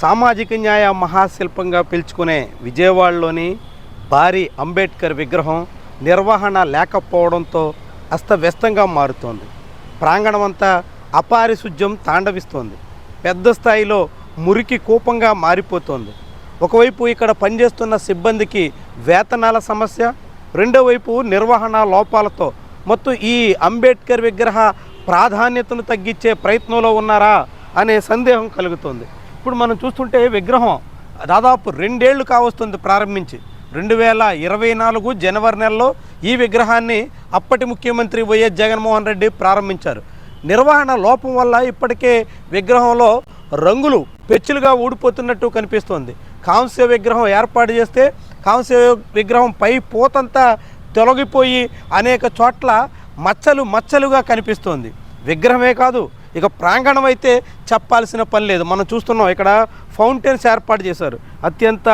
సామాజిక న్యాయ మహాశిల్పంగా పిలుచుకునే విజయవాడలోని భారీ అంబేద్కర్ విగ్రహం నిర్వహణ లేకపోవడంతో అస్తవ్యస్తంగా మారుతోంది. ప్రాంగణమంతా అపారిశుద్ధ్యం తాండవిస్తోంది. పెద్ద స్థాయిలో మురికి కూపంగా మారిపోతోంది. ఒకవైపు ఇక్కడ పనిచేస్తున్న సిబ్బందికి వేతనాల సమస్య రెండో వైపు నిర్వహణ లోపాలతో మొత్తం ఈ అంబేద్కర్ విగ్రహ ప్రాధాన్యతను తగ్గించే ప్రయత్నంలో ఉన్నారా అనే సందేహం కలుగుతుంది. ఇప్పుడు మనం చూస్తుంటే విగ్రహం దాదాపు రెండేళ్ళు కావస్తుంది ప్రారంభించి. రెండు వేల ఇరవై నాలుగు జనవరి నెలలో ఈ విగ్రహాన్ని అప్పటి ముఖ్యమంత్రి వైఎస్ జగన్మోహన్ రెడ్డి ప్రారంభించారు. నిర్వహణ లోపం వల్ల ఇప్పటికే విగ్రహంలో రంగులు పెచ్చులుగా ఊడిపోతున్నట్టు కనిపిస్తోంది. కాంస్య విగ్రహం ఏర్పాటు చేస్తే కాంస్య విగ్రహం పై పూతంతా తొలగిపోయి అనేక చోట్ల మచ్చలు మచ్చలుగా కనిపిస్తోంది. విగ్రహమే కాదు ఇక ప్రాంగణం అయితే చెప్పాల్సిన పని లేదు. మనం చూస్తున్నాం ఇక్కడ ఫౌంటైన్స్ ఏర్పాటు చేశారు. అత్యంత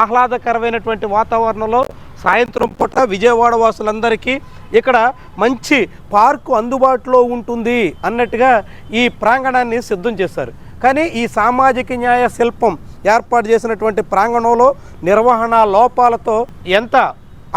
ఆహ్లాదకరమైనటువంటి వాతావరణంలో సాయంత్రం పూట విజయవాడ వాసులందరికీ ఇక్కడ మంచి పార్కు అందుబాటులో ఉంటుంది అన్నట్టుగా ఈ ప్రాంగణాన్ని సిద్ధం చేశారు. కానీ ఈ సామాజిక న్యాయ శిల్పం ఏర్పాటు చేసినటువంటి ప్రాంగణంలో నిర్వహణ లోపాలతో ఎంత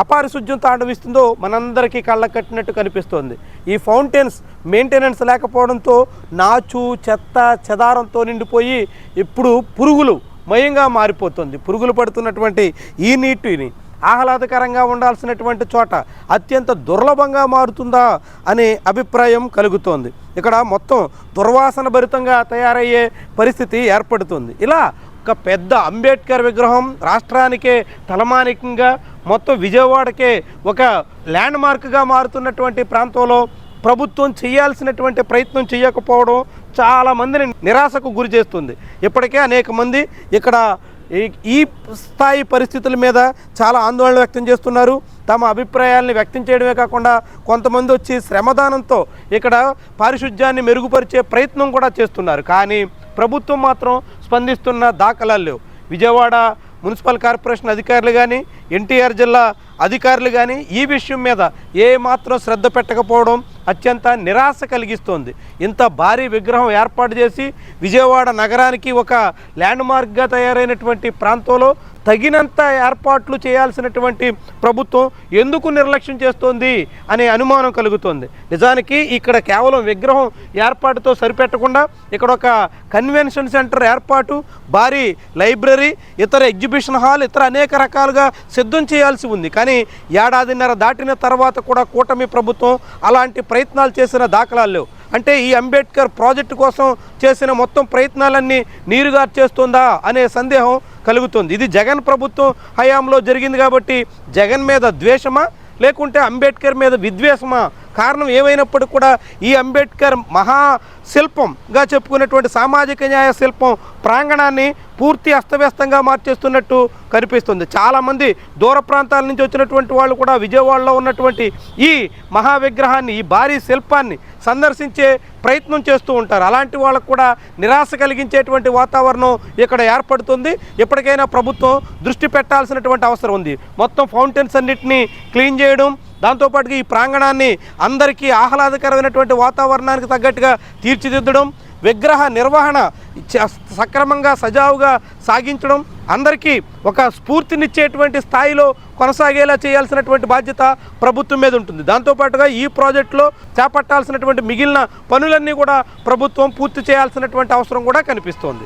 అపారిశుద్ధ్యం తాండవిస్తుందో మనందరికీ కళ్ళ కట్టినట్టు కనిపిస్తోంది. ఈ ఫౌంటైన్స్ మెయింటెనెన్స్ లేకపోవడంతో నాచు చెత్త చెదారంతో నిండిపోయి ఇప్పుడు పురుగులు మయంగా మారిపోతుంది. పురుగులు పడుతున్నటువంటి ఈ నీటిని ఆహ్లాదకరంగా ఉండాల్సినటువంటి చోట అత్యంత దుర్లభంగా మారుతుందా అనే అభిప్రాయం కలుగుతోంది. ఇక్కడ మొత్తం దుర్వాసన భరితంగా తయారయ్యే పరిస్థితి ఏర్పడుతుంది. ఇలా ఒక పెద్ద అంబేద్కర్ విగ్రహం రాష్ట్రానికే తలమానికంగా మొత్తం విజయవాడకే ఒక ల్యాండ్ మార్క్గా మారుతున్నటువంటి ప్రాంతంలో ప్రభుత్వం చేయాల్సినటువంటి ప్రయత్నం చేయకపోవడం చాలా మందిని నిరాశకు గురి చేస్తుంది. ఇప్పటికే అనేక మంది ఇక్కడ ఈ- ఈ స్థాయి పరిస్థితుల మీద చాలా ఆందోళన వ్యక్తం చేస్తున్నారు. తమ అభిప్రాయాల్ని వ్యక్తం చేయడమే కాకుండా కొంతమంది వచ్చి శ్రమదానంతో ఇక్కడ పారిశుధ్యాన్ని మెరుగుపరిచే ప్రయత్నం కూడా చేస్తున్నారు. కానీ ప్రభుత్వం మాత్రం స్పందిస్తున్న దాఖలాలు లేవు. విజయవాడ మున్సిపల్ కార్పొరేషన్ అధికారులు కానీ ఎన్టీఆర్ జిల్లా అధికారులు కానీ ఈ విషయం మీద ఏ మాత్రం శ్రద్ధ పెట్టకపోవడం అత్యంత నిరాశ కలిగిస్తోంది. ఇంత భారీ విగ్రహం ఏర్పాటు చేసి విజయవాడ నగరానికి ఒక ల్యాండ్ మార్క్గా తయారైనటువంటి ప్రాంతంలో తగినంత ఏర్పాట్లు చేయాల్సినటువంటి ప్రభుత్వం ఎందుకు నిర్లక్ష్యం చేస్తోంది అనే అనుమానం కలుగుతోంది. నిజానికి ఇక్కడ కేవలం విగ్రహం ఏర్పాటుతో సరిపెట్టకుండా ఇక్కడ ఒక కన్వెన్షన్ సెంటర్ ఏర్పాటు భారీ లైబ్రరీ ఇతర ఎగ్జిబిషన్ హాల్ ఇతర అనేక రకాలుగా సిద్ధం చేయాల్సి ఉంది. కానీ ఏడాదిన్నర దాటిన తర్వాత కూడా కూటమి ప్రభుత్వం అలాంటి ప్రయత్నాలు చేసిన దాఖలాలు లేవు. అంటే ఈ అంబేద్కర్ ప్రాజెక్టు కోసం చేసిన మొత్తం ప్రయత్నాలన్నీ నీరుగా చేస్తుందా అనే సందేహం కలుగుతుంది. ఇది జగన్ ప్రభుత్వం హయాంలో జరిగింది కాబట్టి జగన్ మీద ద్వేషమా? లేకుంటే అంబేద్కర్ మీద విద్వేషమా? కారణం ఏమైనప్పటికీ కూడా ఈ అంబేద్కర్ మహా శిల్పంగా చెప్పుకున్నటువంటి సామాజిక న్యాయ శిల్పం ప్రాంగణాన్ని పూర్తి అస్తవ్యస్తంగా మార్చేస్తున్నట్టు కనిపిస్తుంది. చాలామంది దూర ప్రాంతాల నుంచి వచ్చినటువంటి వాళ్ళు కూడా విజయవాడలో ఉన్నటువంటి ఈ మహా విగ్రహాన్ని ఈ భారీ శిల్పాన్ని సందర్శించే ప్రయత్నం చేస్తూ ఉంటారు. అలాంటి వాళ్ళకు కూడా నిరాశ కలిగించేటువంటి వాతావరణం ఇక్కడ ఏర్పడుతుంది. ఇప్పటికైనా ప్రభుత్వం దృష్టి పెట్టాల్సినటువంటి అవసరం ఉంది. మొత్తం ఫౌంటైన్స్ అన్నింటినీ క్లీన్ చేయడం దాంతోపాటుగా ఈ ప్రాంగణాన్ని అందరికీ ఆహ్లాదకరమైనటువంటి వాతావరణానికి తగ్గట్టుగా తీర్చిదిద్దడం విగ్రహ నిర్వహణ సక్రమంగా సజావుగా సాగించడం అందరికీ ఒక స్ఫూర్తినిచ్చేటువంటి స్థాయిలో కొనసాగేలా చేయాల్సినటువంటి బాధ్యత ప్రభుత్వం మీద ఉంటుంది. దాంతోపాటుగా ఈ ప్రాజెక్టులో చేపట్టాల్సినటువంటి మిగిలిన పనులన్నీ కూడా ప్రభుత్వం పూర్తి చేయాల్సినటువంటి అవసరం కూడా కనిపిస్తోంది.